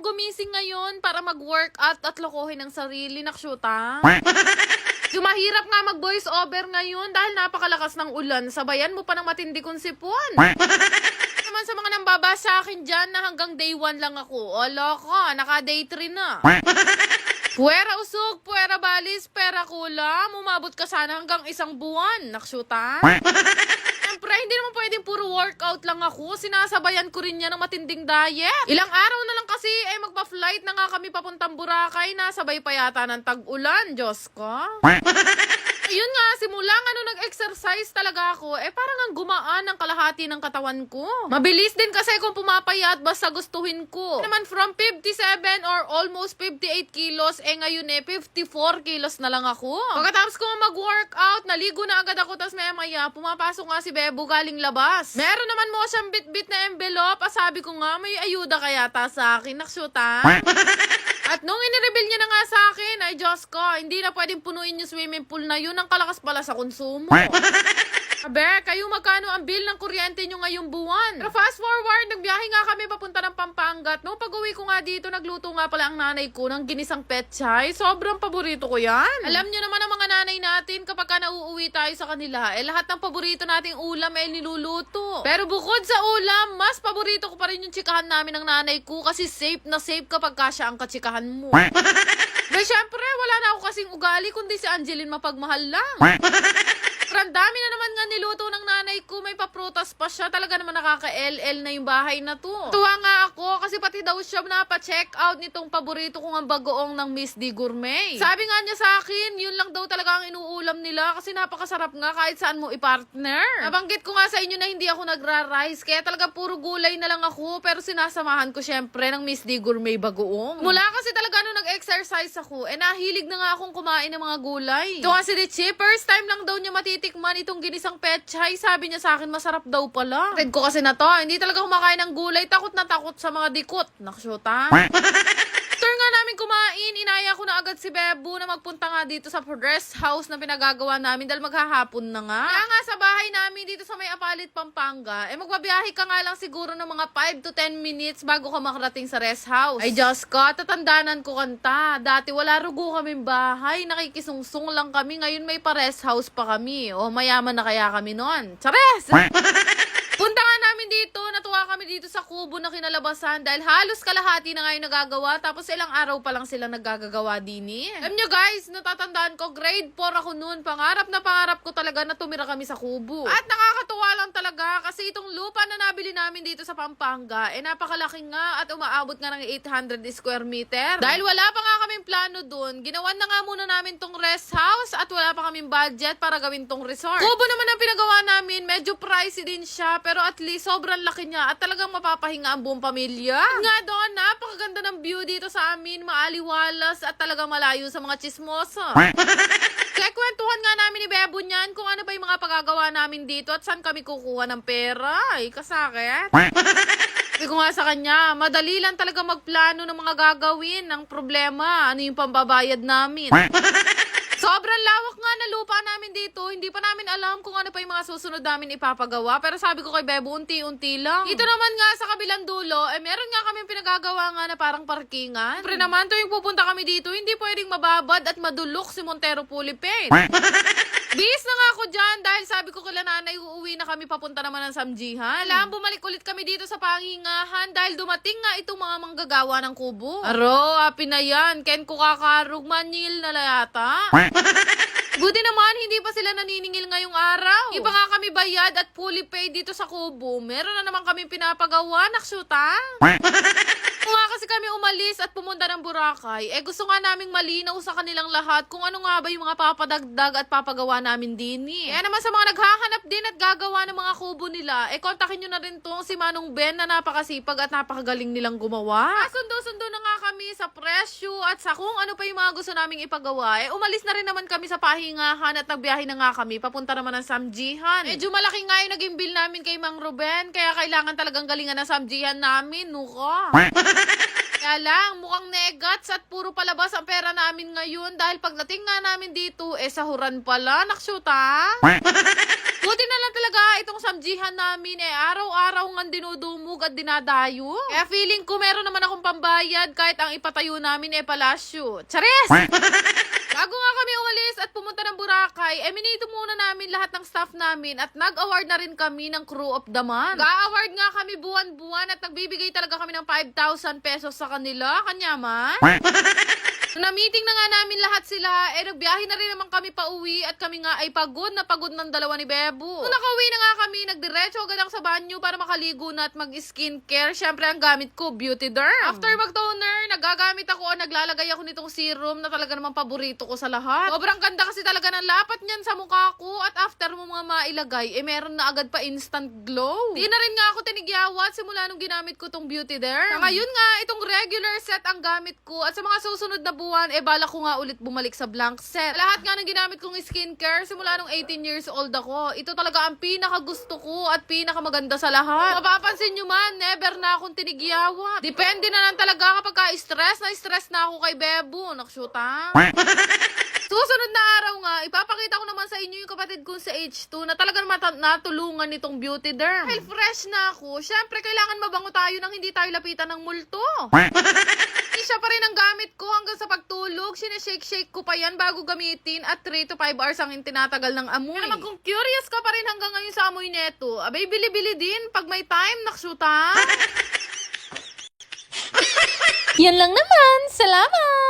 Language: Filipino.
akong gumising ngayon para mag-workout at lokohin ang sarili, nakshuta. Yung mahirap nga mag-voice over ngayon dahil napakalakas ng ulan. Sabayan mo pa ng matindi kong sipon. naman sa mga nambaba sa akin dyan na hanggang day 1 lang ako. O loko, naka day 3 na. Puwera usog, puwera balis, pera kula. Umabot ka sana hanggang isang buwan. Nakshuta. Siyempre, hindi naman pwedeng puro workout lang ako. Sinasabayan ko rin yan ng matinding diet. Ilang araw na lang kasi, eh magpa-flight na nga kami papuntang Boracay. Nasabay pa yata ng tag-ulan. Diyos ko. Yun nga, simula nga nung nag-exercise talaga ako, eh parang ang gumaan ang kalahati ng katawan ko. Mabilis din kasi kung pumapayat basta gustuhin ko. Naman from 57 or almost 58 kilos, eh ngayon eh 54 kilos na lang ako. Pagkatapos ko mag-workout, naligo na agad ako, tapos maya maya, pumapasok nga si Bebo galing labas. Meron naman mo siyang bit-bit na envelope, ah, sabi ko nga, may ayuda kaya ta sa akin, naksyuta. At nung inireveal niya na nga sa akin, ay Diyos ko, hindi na pwedeng punuin yung swimming pool na yun. Ang kalakas pala sa konsumo. Abe, kayo magkano ang bill ng kuryente nyo ngayong buwan? Pero fast forward, nagbiyahe nga kami papunta ng Pampanga. at Nung pag-uwi ko nga dito, nagluto nga pala ang nanay ko ng ginisang petchay. Sobrang paborito ko yan. Alam nyo naman ang mga nanay natin kapag ka nauuwi tayo sa kanila, eh lahat ng paborito nating ulam ay niluluto. Pero bukod sa ulam, mas paborito ko pa rin yung chikahan namin ng nanay ko kasi safe na safe kapag ka siya ang katsikahan mo. But syempre, wala na ako kasing ugali kundi si Angeline mapagmahal lang. Pero ang dami na naman niluto ng nanay ko. May paprutas pa siya. Talaga naman nakaka-LL na yung bahay na to. Tuwa nga ako kasi pati daw siya napa-check out nitong paborito kong ang bagoong ng Miss D Gourmet. Sabi nga niya sa akin, yun lang daw talaga ang inuulam nila kasi napakasarap nga kahit saan mo i-partner. Nabanggit ko nga sa inyo na hindi ako nagra-rice kaya talaga puro gulay na lang ako pero sinasamahan ko syempre ng Miss D Gourmet bagoong. Mula kasi talaga nung nag-exercise ako, eh nahilig na nga akong kumain ng mga gulay. Ito nga si Richie, first time lang daw niya matitikman itong ginisang petchay. Sabi niya sa akin, masarap daw pala. Red ko kasi na to, hindi talaga kumakain ng gulay. Takot na takot sa mga dikot. Naksyota. Kumain, inaya ko na agad si Bebo na magpunta nga dito sa rest house na pinagagawa namin dahil maghahapon na nga. Kaya nga sa bahay namin dito sa may Apalit, Pampanga, eh magbabiyahe ka nga lang siguro ng mga 5 to 10 minutes bago ka makarating sa rest house. Ay Diyos ko, tatandanan ko kanta. Dati wala rugo kaming bahay, nakikisungsung lang kami. Ngayon may pa-rest house pa kami. O mayaman na kaya kami noon. Chares! Punta nga namin dito, natuwa kami dito sa kubo na kinalabasan dahil halos kalahati na ngayon nagagawa tapos ilang araw pa lang sila nagagagawa din eh. Alam nyo guys, natatandaan ko, grade 4 ako noon. Pangarap na pangarap ko talaga na tumira kami sa kubo. At nakakatuwa lang talaga kasi itong lupa na nabili namin dito sa Pampanga, eh napakalaki nga at umaabot nga ng 800 square meter. Dahil wala pa nga kaming plano doon, ginawan na nga muna namin tong rest house at wala pa kaming budget para gawin tong resort. Kubo naman ang pinagawa namin, medyo pricey din siya, pero at least sobrang laki niya at talagang mapapahinga ang buong pamilya. Nga doon, napakaganda ng view dito sa amin, maaliwalas at talagang malayo sa mga chismoso. Kaya kwentuhan nga namin ni Bebo niyan kung ano ba yung mga pagagawa namin dito at saan kami kukuha ng pera. Ay, kasakit. Sabi ko nga sa kanya, madali lang talaga magplano ng mga gagawin. Ang problema, ano yung pambabayad namin. Sobrang lawak nga na lupa namin dito. Hindi pa namin alam kung ano pa yung mga susunod namin ipapagawa. Pero sabi ko kay Bebo, unti-unti lang. Ito naman nga sa kabilang dulo, eh meron nga kami pinagagawa nga na parang parkingan. Pero naman tuwing pupunta kami dito, hindi pwedeng mababad at madulok si Montero Pulipen. Bis na nga ako dyan dahil sabi ko kila nanay uuwi na kami papunta naman ng Samjihan. Alam, bumalik ulit kami dito sa pangingahan dahil dumating nga itong mga manggagawa ng kubo. Aro, happy na yan. Ken ko kakarug manil na layata. Buti naman, hindi pa sila naniningil ngayong araw. Iba nga kami bayad at fully paid dito sa kubo. Meron na naman kami pinapagawa, naksyuta. Nga kasi kami umalis at pumunta ng Boracay, eh gusto nga naming malinaw sa kanilang lahat kung ano nga ba yung mga papadagdag at papagawa namin din eh. Kaya naman sa mga naghahanap din at gagawa ng mga kubo nila, eh kontakin nyo na rin tong si Manong Ben na napakasipag at napakagaling nilang gumawa. Ah, Sundo-sundo na nga kami sa presyo at sa kung ano pa yung mga gusto naming ipagawa. Eh umalis na rin naman kami sa pahingahan at nagbiyahe na nga kami papunta naman ng Samjihan. Medyo malaki nga yung naging bill namin kay Mang Ruben kaya kailangan talagang galingan ng Samjihan namin, nuka. Kaya lang, mukhang negats at puro palabas ang pera namin ngayon dahil pagdating nga namin dito, eh sahuran pala, naksyuta. Buti na lang talaga itong samjihan namin eh. Araw-araw nga dinudumog at dinadayo. Kaya feeling ko meron naman akong pambayad kahit ang ipatayo namin eh palasyo. Chares! Bago nga kami umalis at pumunta ng Boracay, eh minito muna namin lahat ng staff namin at nag-award na rin kami ng Crew of the Month. Ga-award nga kami buwan-buwan at nagbibigay talaga kami ng 5,000 pesos sa kanila. Kanya man. Nung na-meeting na nga namin lahat sila, eh nagbiyahe na rin naman kami pa uwi at kami nga ay pagod na pagod ng dalawa ni Bebo. Nung nakauwi na nga kami, nagdiretso agad ako sa banyo para makaligo na at mag-skincare. Siyempre, ang gamit ko, Beauty Derm. After mag-toner, nagagamit ako o naglalagay ako nitong serum na talaga namang paborito ko sa lahat. Sobrang ganda kasi talaga ng lapat niyan sa mukha ko at after mo mga mailagay, eh meron na agad pa instant glow. Di na rin nga ako tinigyawat simula nung ginamit ko tong Beauty Derm. Ngayon nga, itong regular set ang gamit ko at sa mga susunod na buwan, eh bala ko nga ulit bumalik sa blank set. Lahat nga ng ginamit kong skincare simula nung 18 years old ako. Ito talaga ang pinaka gusto ko at pinaka maganda sa lahat. Mapapansin nyo man, never na akong tinigyawat. Depende na lang talaga kapag ka-stress na stress na ako kay Bebo. Nakshuta. Susunod na araw nga, ipapakita ko naman sa inyo yung kapatid ko sa H2 na talagang natulungan nitong beauty derm. Dahil fresh na ako, syempre kailangan mabango tayo nang hindi tayo lapitan ng multo. Hindi siya pa rin ang gamit ko hanggang sa pagtulog. Sinashake-shake ko pa yan bago gamitin at 3 to 5 hours ang tinatagal ng amoy. Kaya naman kung curious ka pa rin hanggang ngayon sa amoy neto, abay bili-bili din pag may time, naksuta. Yan lang naman. Salamat!